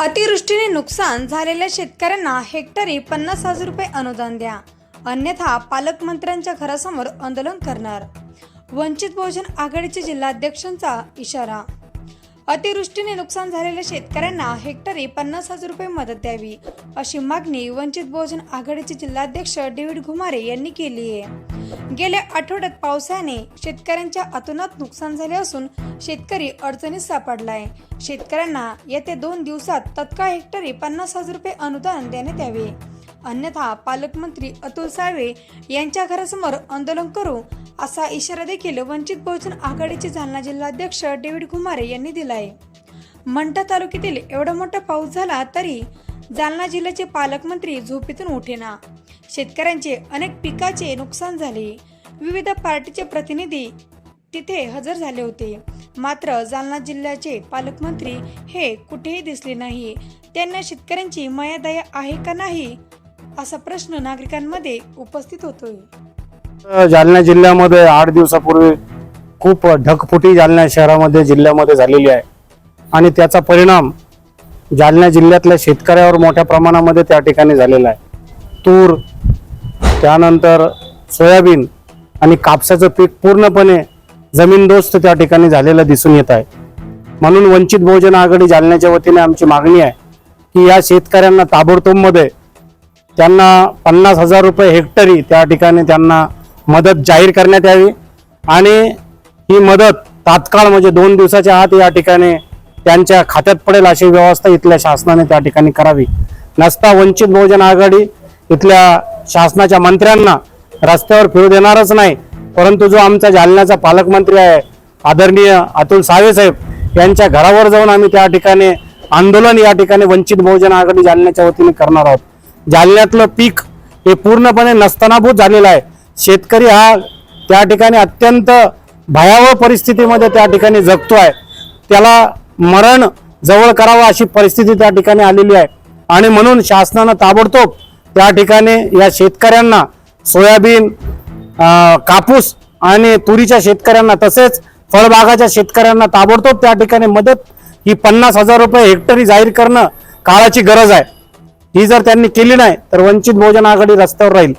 अतिवृष्टीने नुकसान झालेल्या शेतकऱ्यांना हेक्टरी पन्नास हजार रुपये अनुदान द्या. अन्यथा पालकमंत्र्यांच्या घरासमोर आंदोलन करणार. वंचित बहुजन आघाडीचे जिल्हाध्यक्षांचा इशारा अतिवृष्टीने नुकसान झालेल्या शेतकऱ्यांना हेक्टरी पन्नास हजार रुपये मदत द्यावी अशी मागणी वंचित बहुजन आघाडीचे जिल्हाध्यक्ष डेव्हिड घुमारे यांनी केली आहे. गेल्या आठवड्यात पावसाने शेतकऱ्यांच्या अतोनात नुकसान झाले असून शेतकरी अडचणीत सापडलाय. शेतकऱ्यांना येत्या दोन दिवसात तत्काळ हेक्टरी पन्नास हजार रुपये अनुदान देण्यात यावे. अन्यथा पालकमंत्री अतुल साळवे यांच्या घरासमोर आंदोलन करू असा इशारा देखील वंचित बहुजन आघाडीचे जालना जिल्हाध्यक्ष डेव्हिड घुमारे यांनी दिलाय. मंठा तालुक्यातील एवढा मोठा पाऊस झाला तरी जालना जिल्ह्याचे पालकमंत्री झोपेतून उठेना. शेतकऱ्यांचे अनेक पिकाचे नुकसान झाले. विविध पार्टीचे प्रतिनिधी तिथे हजर झाले होते. मात्र जालना जिल्ह्याचे पालकमंत्री हे कुठेही दिसले नाही. त्यांना शेतकऱ्यांची मयादया आहे का नाही? असा प्रश्न नागरिकांमध्ये उपस्थित होतोय. जालना जिल्ह्यामध्ये आठ दिवसापूर्वी खूप ढगफुटी जालना शहरामध्ये जिल्ह्यामध्ये झालेली आहे. आणि त्याचा परिणाम जालना जिल्ह्यातल्या शेतकऱ्यावर मोठ्या प्रमाणामध्ये त्या ठिकाणी झालेला आहे. तूर त्यानंतर सोयाबीन आणि कापसाचं पीक पूर्णपणे जमीनदोस्त त्या ठिकाणी झालेलं दिसून येत आहे. म्हणून वंचित बहुजन आघाडी जालन्याच्या वतीने आमची मागणी आहे की या शेतकऱ्यांना ताबडतोबमध्ये त्यांना पन्नास हजार रुपये हेक्टरी त्या ठिकाणी त्यांना मदत जाहीर करण्यात यावी. आणि ही मदत तात्काळ म्हणजे दोन दिवसाच्या आत या ठिकाणी त्यांच्या खात्यात पडेल अशी व्यवस्था इथल्या शासनाने त्या ठिकाणी करावी. नसता वंचित बहुजन आघाडी इथल्या शासनाच्या मंत्र्यांना रस्त्यावर फिरू देणारच नाही परंतु जो आमचा जालन्याचा पालकमंत्री आहे आदरणीय अतुल सावे साहेब यांच्या घरावर जाऊन आम्ही त्या ठिकाणी आंदोलन या ठिकाणी वंचित बहुजन आघाडी जालन्याच्या वतीने करणार आहोत. जालन्यातलं पीक हे पूर्णपणे नस्तनाभूत झालेलं आहे. शेतकरी हा त्या ठिकाणी अत्यंत भयावह परिस्थितीमध्ये त्या ठिकाणी जगतो आहे त्याला मरण जवळ करावं अशी परिस्थिती त्या ठिकाणी आलेली आहे. आणि म्हणून शासनानं ताबडतोब त्या ठिकाणी या शेतकऱ्यांना सोयाबीन कापूस आणि तुरीच्या शेतकऱ्यांना तसेच फळबागाच्या शेतकऱ्यांना ताबडतोब त्या ठिकाणी मदत ही पन्नास हजार रुपये हेक्टरी जाहीर करणं काळाची गरज आहे. ही जर त्यांनी केली नाही तर वंचित बहुजन आघाडी रस्त्यावर राहील.